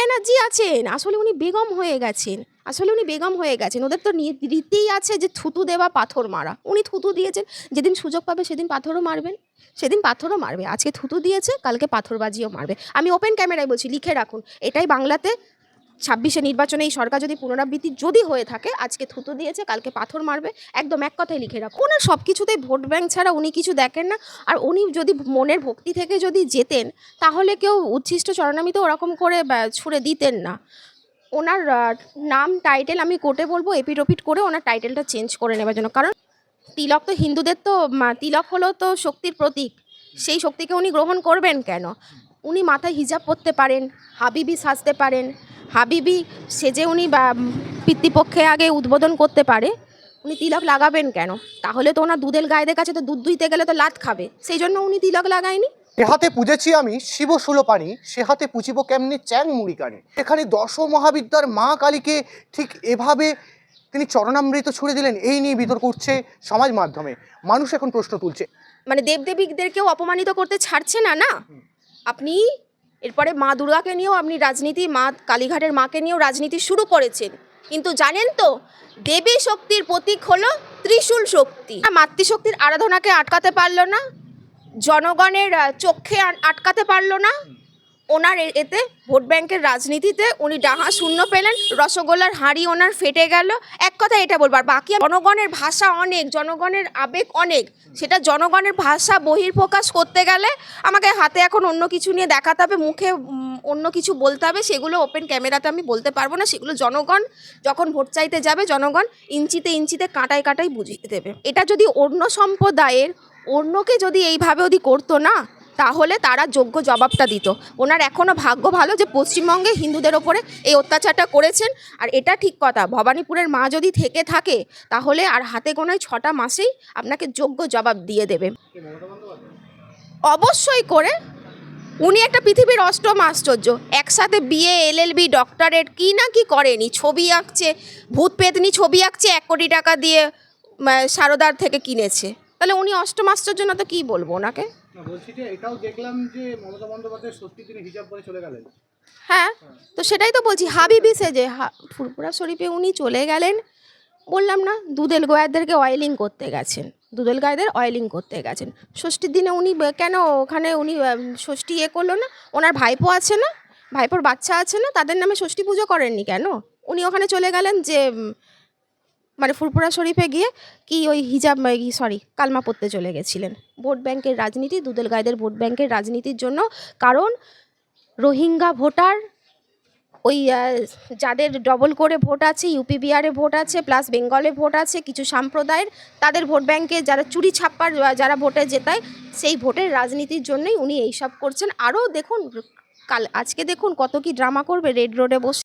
ব্যানার্জি আছেন। আসলে উনি বেগম হয়ে গেছেন। আসলে উনি বেগম হয়ে গেছেন। ওদের তো রীতিই আছে যে থুতু দেওয়া পাথর মারা। উনি থুতু দিয়েছেন। যেদিন সুযোগ পাবে সেদিন পাথরও মারবেন। সেদিন পাথরও মারবে। আজকে থুতু দিয়েছে, কালকে পাথরবাজিও মারবে। আমি ওপেন ক্যামেরায় বলছি, লিখে রাখুন। এটাই বাংলাতে ছাব্বিশে নির্বাচনে এই সরকার যদি পুনরাবৃত্তি যদি হয়ে থাকে, আজকে থুতু দিয়েছে, কালকে পাথর মারবে, একদম এক কথায় লিখে রাখুন ওনার সব কিছুতেই ভোট ব্যাংক ছাড়া উনি কিছু দেখেন না। আর উনি যদি মনের ভক্তি থেকে যদি যেতেন তাহলে কেউ উচ্ছিষ্ট চরণামিতে ওরকম করে ছুড়ে দিতেন না। ওনার নাম টাইটেল আমি কোর্টে বলব এপিট ওপিট করে ওনার টাইটেলটা চেঞ্জ করে নেবার জন্য। কারণ তিলক তো হিন্দুদের তো তিলক হলো তো শক্তির প্রতীক। সেই শক্তিকে উনি গ্রহণ করবেন কেন? উনি মাথায় হিজাব পরতে পারেন, হাবিবি সাজতে পারেন হাবিবি সেজে উনি বা পিতৃপক্ষে আগে উদ্বোধন করতে পারে উনি তিলক লাগাবেন কেন? তাহলে তো ওনার দুধের গায়েদের কাছে তো দুধ দুইতে গেলে তো লাত খাবে। সেই জন্য উনি তিলক লাগায়নি। এ হাতে পুজেছি আমি শিব পানি সে হাতে পুচিব কেমনি চ্যাং মুড়ি কানে এখানে দশ মহাবিদ্যার মা কালীকে ঠিক এভাবে তিনি চরণামৃত ছুড়ে দিলেন এই নিয়ে বিতর্ক উঠছে সমাজ মাধ্যমে। মানুষ এখন প্রশ্ন তুলছে। মানে দেবদেবীদেরকেও অপমানিত করতে ছাড়ছে না না? আপনি এরপরে মা দুর্গাকে নিয়েও আপনি রাজনীতি, মা কালীঘাটের মাকে নিয়েও রাজনীতি শুরু করেছেন। কিন্তু জানেন তো, দেবী শক্তির প্রতীক হল ত্রিশূল শক্তি। মাতৃশক্তির আরাধনাকে আটকাতে পারল না, জনগণের চোখে আটকাতে পারল না ওনার এতে ভোট ব্যাংকের রাজনীতিতে উনি ডাহা শূন্য পেলেন, রসগোল্লার হাঁড়ি ওনার ফেটে গেল। এক কথা এটা বলবার বাকি জনগণের ভাষা অনেক, জনগণের আবেগ অনেক। সেটা জনগণের ভাষা বহির্প্রকাশ করতে গেলে আমাকে হাতে এখন অন্য কিছু নিয়ে দেখাতে হবে, মুখে অন্য কিছু বলতে হবে। সেগুলো ওপেন ক্যামেরাতে আমি বলতে পারব না। সেগুলো জনগণ যখন ভোট চাইতে যাবে, জনগণ ইঞ্চিতে ইঞ্চিতে কাঁটায় কাঁটায় বুঝিয়ে দেবে। এটা যদি অন্য সম্প্রদায়ের, অন্যকে যদি এইভাবে যদি করতো না তাহলে তারা যোগ্য জবাবটা দিত। ওনার এখনও ভাগ্য ভালো যে পশ্চিমবঙ্গে হিন্দুদের ওপরে এই অত্যাচারটা করেছেন। আর এটা ঠিক কথা, ভবানীপুরের মা যদি থেকে থাকে, তাহলে আর হাতে গোনায় ছটা মাসেই আপনাকে যোগ্য জবাব দিয়ে দেবে। অবশ্যই করে। উনি একটা পৃথিবীর অষ্টম আশ্চর্য। একসাথে বিয়ে এলএলবি ডক্টরেট কী না কি করেনি। ছবি আঁকছে, ভূত পেতনি ছবি আঁকছে, এক কোটি টাকা দিয়ে সারদার থেকে কিনেছে। তাহলে উনি অষ্টম আশ্চর্য না তো কী বলব ওনাকে? হ্যাঁ তো সেটাই তো বলছি, হাবিবি সেজে ফুরপুরা শরীফে উনি চলে গেলেন। বললাম না, দুধেল গোয়াদেরকে অয়েলিং করতে গেছেন। দুধেল গায়েদের অয়েলিং করতে গেছেন। ষষ্ঠীর দিনে উনি কেন ওখানে উনি ষষ্ঠী ইয়ে করল না? ওনার ভাইপো আছে না? ভাইপোর বাচ্চা আছে না? তাদের নামে ষষ্ঠী পুজো করেননি কেন? উনি ওখানে চলে গেলেন যে মানে ফুরপুরা শরীফে গিয়ে কি ওই হিজাব সরি কালমা পড়তে চলে গেছিলেন। ভোট ব্যাংকের রাজনীতি দুধেল গায়েদের ভোট ব্যাংকের রাজনীতির জন্য কারণ রোহিঙ্গা ভোটার, ওই যাদের ডবল করে ভোট আছে ইউপি বিহারে ভোট আছে প্লাস বেঙ্গলে ভোট আছে, কিছু সম্প্রদায়ের, তাদের ভোট ব্যাংকে যারা চুরি ছাপ্পার যারা ভোটে জেতায়, সেই ভোটের রাজনীতির জন্যই উনি এইসব করছেন। আরও দেখুন, কাল, আজকে দেখুন কত কি ড্রামা করবে রেড রোডে বসে।